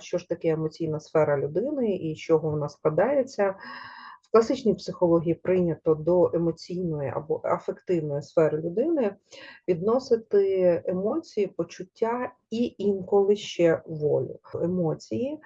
що ж таке емоційна сфера людини і з чого вона складається. В класичній психології прийнято до емоційної або афективної сфери людини відносити емоції, почуття і інколи ще волю. Емоції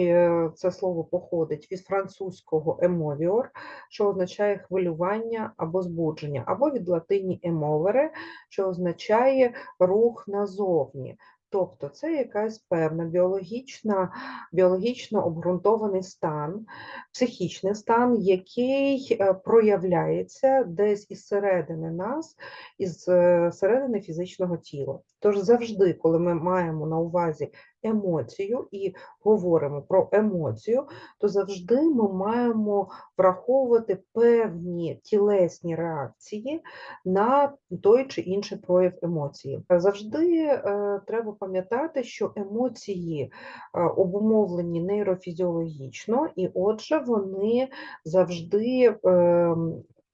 е, це слово походить від французького емовіор, що означає хвилювання або збудження, або від латині емовере, що означає рух назовні. Тобто це якась певна біологічна, біологічно обґрунтований стан, психічний стан, який е, проявляється десь із середини нас, із е, середини фізичного тіла. Тож завжди, коли ми маємо на увазі емоцію і говоримо про емоцію, то завжди ми маємо враховувати певні тілесні реакції на той чи інший прояв емоції. Завжди е, треба пам'ятати, що емоції е, обумовлені нейрофізіологічно, і отже, вони завжди.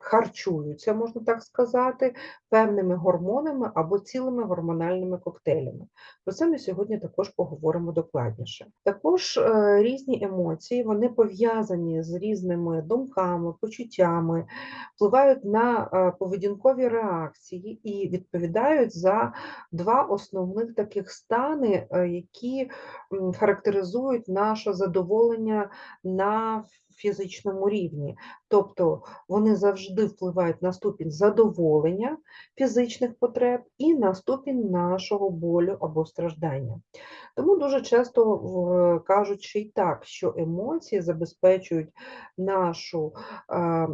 Харчуються, можна так сказати, певними гормонами або цілими гормональними коктейлями. Про це ми сьогодні також поговоримо докладніше. Також е, різні емоції вони пов'язані з різними думками, почуттями, впливають на е, поведінкові реакції і відповідають за два основних таких стани, е, які характеризують наше задоволення на фізичному рівні. Тобто вони завжди впливають на ступінь задоволення фізичних потреб і на ступінь нашого болю або страждання. Тому дуже часто кажуть ще й так, що емоції забезпечують нашу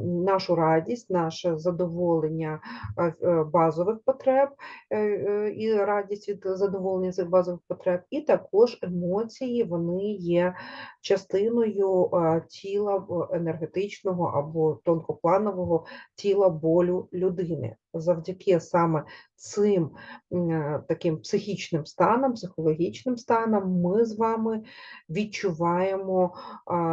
нашу радість, наше задоволення е, базових потреб е, е, і радість від задоволення цих базових потреб, і також емоції вони є частиною тіла енергетичного або тонкопланового тіла болю людини завдяки саме цим е, таким психічним станам, психологічним станам, ми з вами відчуваємо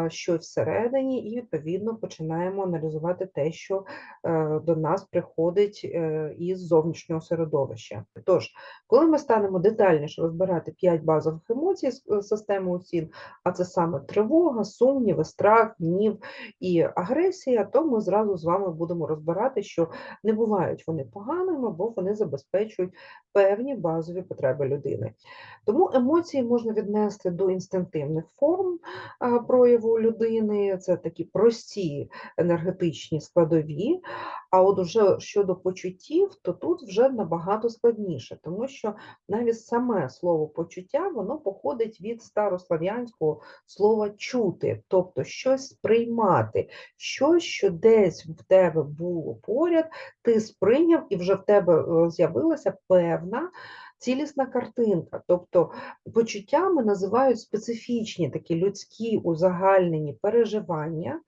щось всередині і, відповідно, починаємо аналізувати те, що е, до нас приходить е, із зовнішнього середовища. Тож, коли ми станемо детальніше розбирати п'ять базових емоцій з системи УСІН, а це саме тривога, сумніви, страх, гнів і агресія, то ми зразу з вами будемо розбирати, що не бувають вони поганими, бо вони забезпечують певні базові потреби людини. Тому емоції можна віднести до інстинктивних форм прояву людини, це такі прості енергетичні складові. А от вже щодо почуттів, то тут вже набагато складніше, тому що навіть саме слово почуття воно походить від старослав'янського слова чути, тобто щось сприймати, щось, що десь в тебе було поряд, ти сприйняв і вже в тебе е, з'явилася певна цілісна картинка. Тобто почуттями називають специфічні такі людські узагальнені переживання,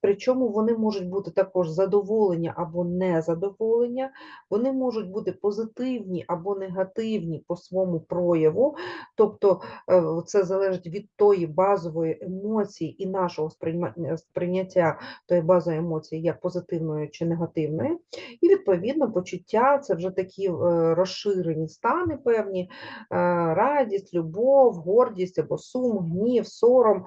причому вони можуть бути також задоволення або незадоволення, вони можуть бути позитивні або негативні по своєму прояву, тобто е, це залежить від тої базової емоції і нашого сприйняття тої базової емоції як позитивної чи негативної. І, відповідно, почуття це вже такі е, розширені стани певні, е, радість, любов, гордість або сум, гнів, сором.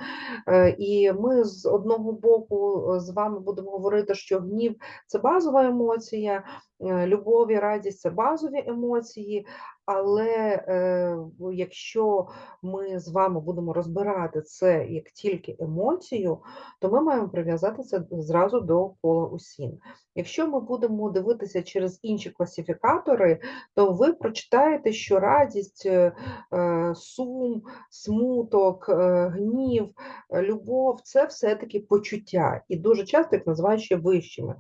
І ми з одного боку з вами будемо говорити, що гнів це базова емоція, е, любов і радість це базові емоції, але е, якщо ми з вами будемо розбирати це як тільки емоцію, то ми маємо прив'язати це зразу до кола усін. Якщо ми будемо дивитися через інші класифікатори, то ви прочитаєте, що радість, е, е, сум, смуток, е, гнів, любов це все-таки почуття. І дуже часто їх називають ще вищими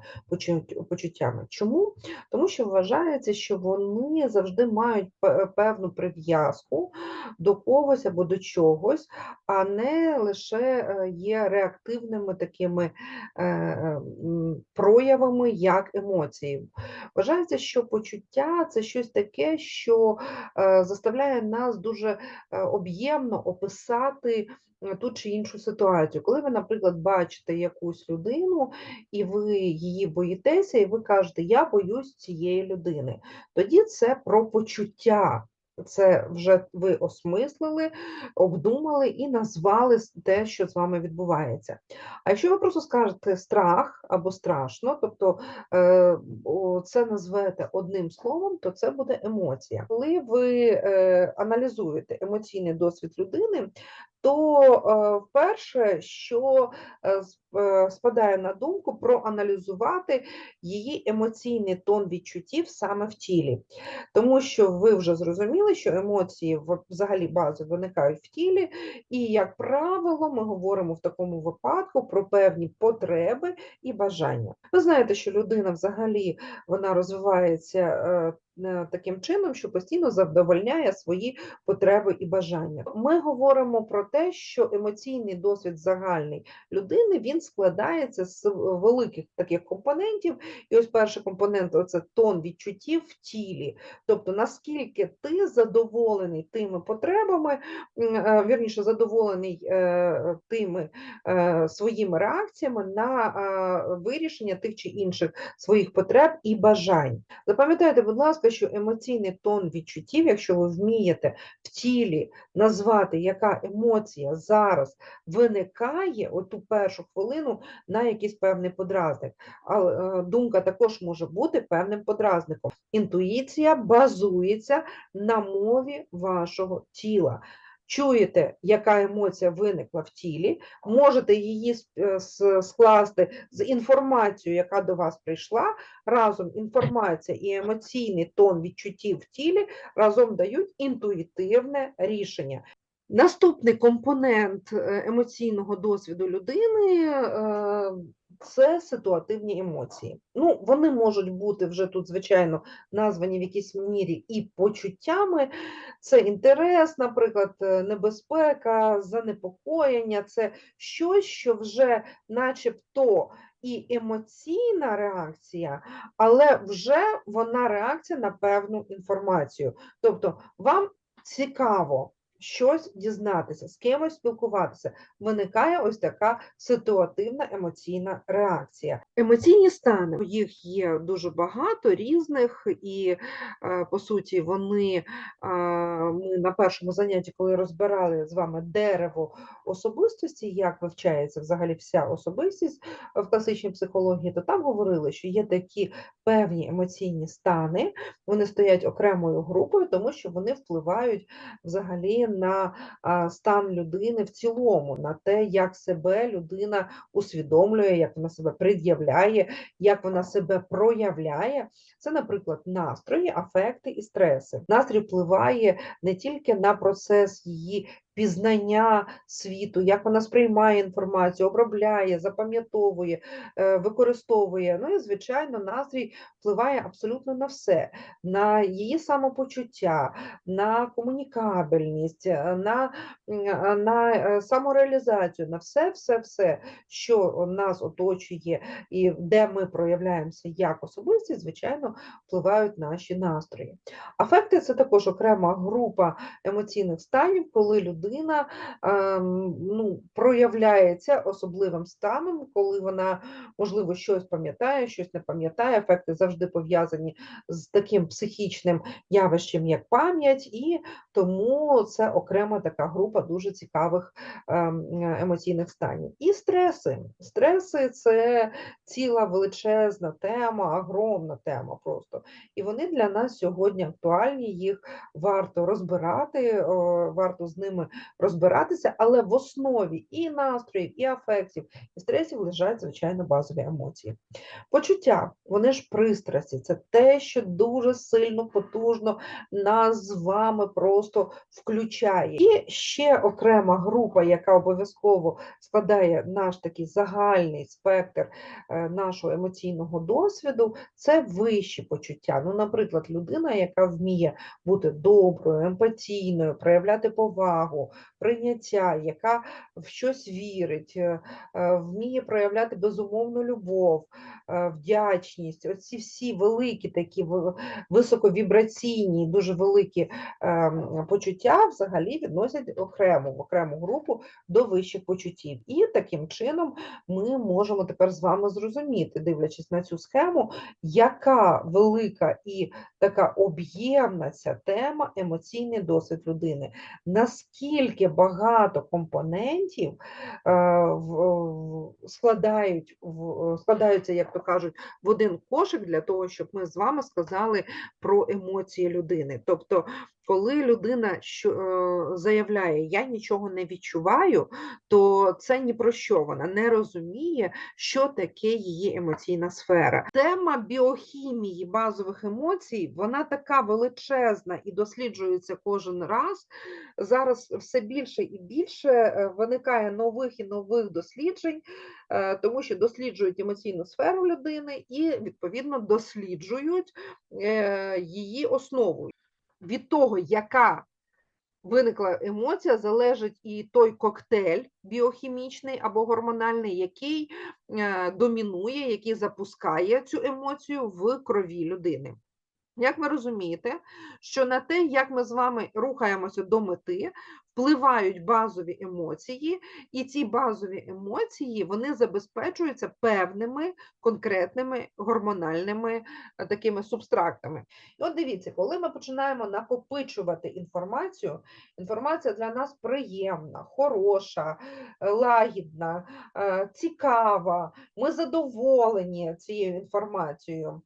почуттями. Чому? Тому що вважається, що вони завжди мають певну прив'язку до когось або до чогось, а не лише є реактивними такими проявами як емоції. Вважається, що почуття це щось таке, що е, заставляє нас дуже е, об'ємно описати. Е, ту чи іншу ситуацію. Коли ви, наприклад, бачите якусь людину, і ви її боїтеся, і ви кажете, я боюсь цієї людини, тоді це про почуття. Це вже ви осмислили, обдумали і назвали те, що з вами відбувається. А якщо ви просто скажете страх або страшно, тобто е, це назвете одним словом, то це буде емоція. Коли ви е, аналізуєте емоційний досвід людини, то е, вперше, що е, е, спадає на думку, проаналізувати її емоційний тон відчуттів саме в тілі. Тому що ви вже зрозуміли, що емоції взагалі бази виникають в тілі, і, як правило, ми говоримо в такому випадку про певні потреби і бажання. Ви знаєте, що людина взагалі вона розвивається таким чином, що постійно задовольняє свої потреби і бажання. Ми говоримо про те, що емоційний досвід загальний людини він складається з великих таких компонентів. І ось перший компонент це тон відчуттів в тілі. Тобто, наскільки ти задоволений тими потребами, е, вірніше, задоволений е, тими е, своїми реакціями на е, вирішення тих чи інших своїх потреб і бажань. Запам'ятайте, будь ласка, що емоційний тон відчуттів, якщо ви вмієте в тілі назвати, яка емоція зараз виникає, оту першу хвилину на якийсь певний подразник. А е, думка також може бути певним подразником. Інтуїція базується на мові вашого тіла. Чуєте, яка емоція виникла в тілі, можете її е, скласти з інформацією, яка до вас прийшла. Разом інформація і емоційний тон відчуттів в тілі разом дають інтуїтивне рішення. Наступний компонент е, емоційного досвіду людини е, це ситуативні емоції. Ну, вони можуть бути вже тут, звичайно, названі в якійсь мірі і почуттями. Це інтерес, наприклад, е, небезпека, занепокоєння, це щось, що вже начебто і емоційна реакція, але вже вона реакція на певну інформацію. Тобто вам цікаво щось дізнатися, з кимось спілкуватися, виникає ось така ситуативна емоційна реакція. Емоційні стани, їх є дуже багато різних, і е, по суті вони е, ми на першому занятті, коли розбирали з вами дерево особистості, як вивчається взагалі вся особистість в класичній психології, то там говорили, що є такі певні емоційні стани, вони стоять окремою групою, тому що вони впливають взагалі на стан людини в цілому, на те, як себе людина усвідомлює, як вона себе пред'являє, як вона себе проявляє. Це, наприклад, настрої, афекти і стреси. Настрій впливає не тільки на процес її пізнання світу, як вона сприймає інформацію, обробляє, запам'ятовує, е, використовує. Ну і, звичайно, настрій впливає абсолютно на все, на її самопочуття, на комунікабельність, е, на, е, на самореалізацію, на все, все, все, що нас оточує і де ми проявляємося як особисті, звичайно, впливають наші настрої. Афекти це також окрема група емоційних станів, коли людина ем, ну, проявляється особливим станом, коли вона, можливо, щось пам'ятає, щось не пам'ятає. Ефекти завжди пов'язані з таким психічним явищем, як пам'ять, і тому це окрема така група дуже цікавих ем, емоційних станів. І стреси. Стреси це ціла величезна тема, огромна тема просто. І вони для нас сьогодні актуальні, їх варто розбирати, варто з ними розбиратися, але в основі і настроїв, і афектів, і стресів лежать, звичайно, базові емоції. Почуття, вони ж пристрасті, це те, що дуже сильно, потужно нас з вами просто включає. І ще окрема група, яка обов'язково складає наш такий загальний спектр е, нашого емоційного досвіду, це вищі почуття. Ну, наприклад, людина, яка вміє бути доброю, емпатійною, проявляти повагу, самооцінку, прийняття, яка в щось вірить, е, е, вміє проявляти безумовну любов, е, вдячність. Оці всі великі такі високовібраційні, дуже великі ем, почуття взагалі відносять окремо в окрему групу до вищих почуттів. І таким чином ми можемо тепер з вами зрозуміти, дивлячись на цю схему, яка велика і така об'ємна ця тема емоційний досвід людини. Наскільки багато компонентів е, складають, складаються, як то кажуть, в один кошик для того, щоб ми з вами сказали про емоції людини. Тобто, коли людина е, заявляє, я нічого не відчуваю, то це ні про що вона не розуміє, що таке її емоційна сфера. Тема біохімії базових емоцій, вона така величезна і досліджується кожен раз. Зараз все більше і більше е, виникає нових і нових досліджень, е, тому що досліджують емоційну сферу людини і, відповідно, досліджують її основу. Від того, яка виникла емоція, залежить і той коктейль біохімічний або гормональний, який е, домінує, який запускає цю емоцію в крові людини. Як ви розумієте, що на те, як ми з вами рухаємося до мети, впливають базові емоції, і ці базові емоції вони забезпечуються певними конкретними гормональними е, такими субстрактами. І от дивіться, коли ми починаємо накопичувати інформацію, інформація для нас приємна, хороша, е, лагідна, е, цікава, ми задоволені цією інформацією.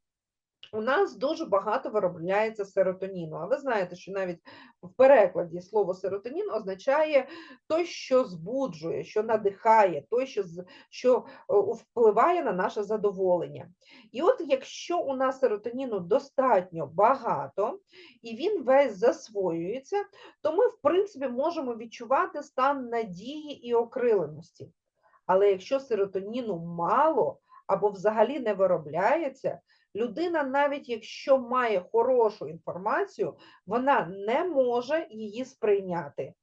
У нас дуже багато виробляється серотоніну. А ви знаєте, що навіть в перекладі слово серотонін означає той, що збуджує, що надихає, той, що, що е, впливає на наше задоволення. І от якщо у нас серотоніну достатньо багато, і він весь засвоюється, то ми, в принципі, можемо відчувати стан надії і окриленості. Але якщо серотоніну мало або взагалі не виробляється, людина, навіть якщо має хорошу інформацію, вона не може її сприйняти.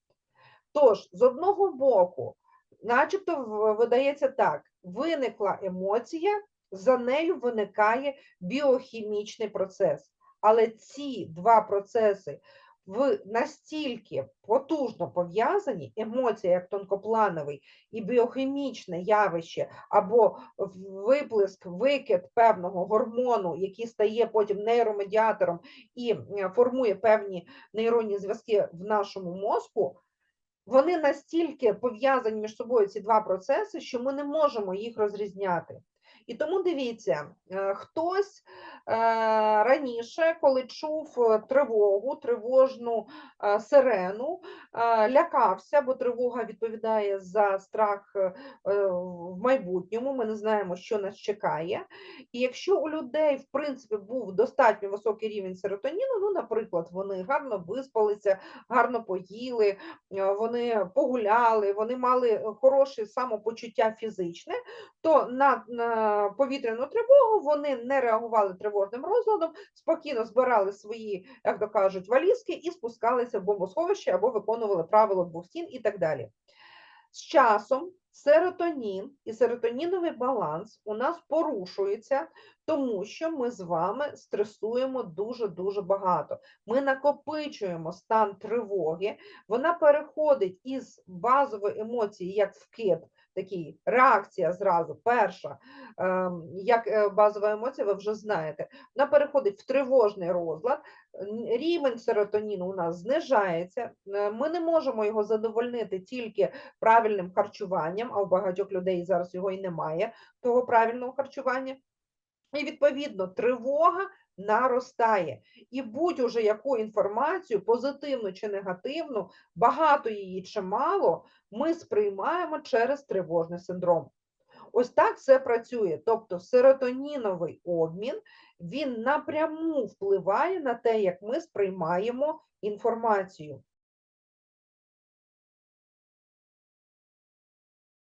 Тож, з одного боку, начебто видається так: виникла емоція, за нею виникає біохімічний процес. Але ці два процеси в настільки потужно пов'язані, емоція як тонкоплановий і біохімічне явище, або виплеск, викид певного гормону, який стає потім нейромедіатором і формує певні нейронні зв'язки в нашому мозку, вони настільки пов'язані між собою ці два процеси, що ми не можемо їх розрізняти. І тому дивіться, е, хтось е, раніше, коли чув е, тривогу, тривожну сирену, лякався, бо тривога відповідає за страх в майбутньому. Ми не знаємо, що нас чекає. І якщо у людей, в принципі, був достатньо високий рівень серотоніну, ну, наприклад, вони гарно виспалися, гарно поїли, вони погуляли, вони мали хороше самопочуття фізичне, то на, на повітряну тривогу вони не реагували тривожним розладом, спокійно збирали свої, як то кажуть, валізки і спускалися в бомбосховище або виконували правило двох стін і так далі. З часом серотонін і серотоніновий баланс у нас порушується, тому що ми з вами стресуємо дуже-дуже багато. Ми накопичуємо стан тривоги, вона переходить із базової емоції, як вкид, такий реакція зразу, перша, ем, як е, базова емоція, ви вже знаєте, вона переходить в тривожний розлад, рівень серотоніну у нас знижається, е, ми не можемо його задовольнити тільки правильним харчуванням, а у багатьох людей зараз його і немає, того правильного харчування. І відповідно тривога наростає. І будь-уже яку інформацію, позитивну чи негативну, багато її чи мало, ми сприймаємо через тривожний синдром. Ось так це працює. Тобто серотоніновий обмін він напряму впливає на те, як ми сприймаємо інформацію.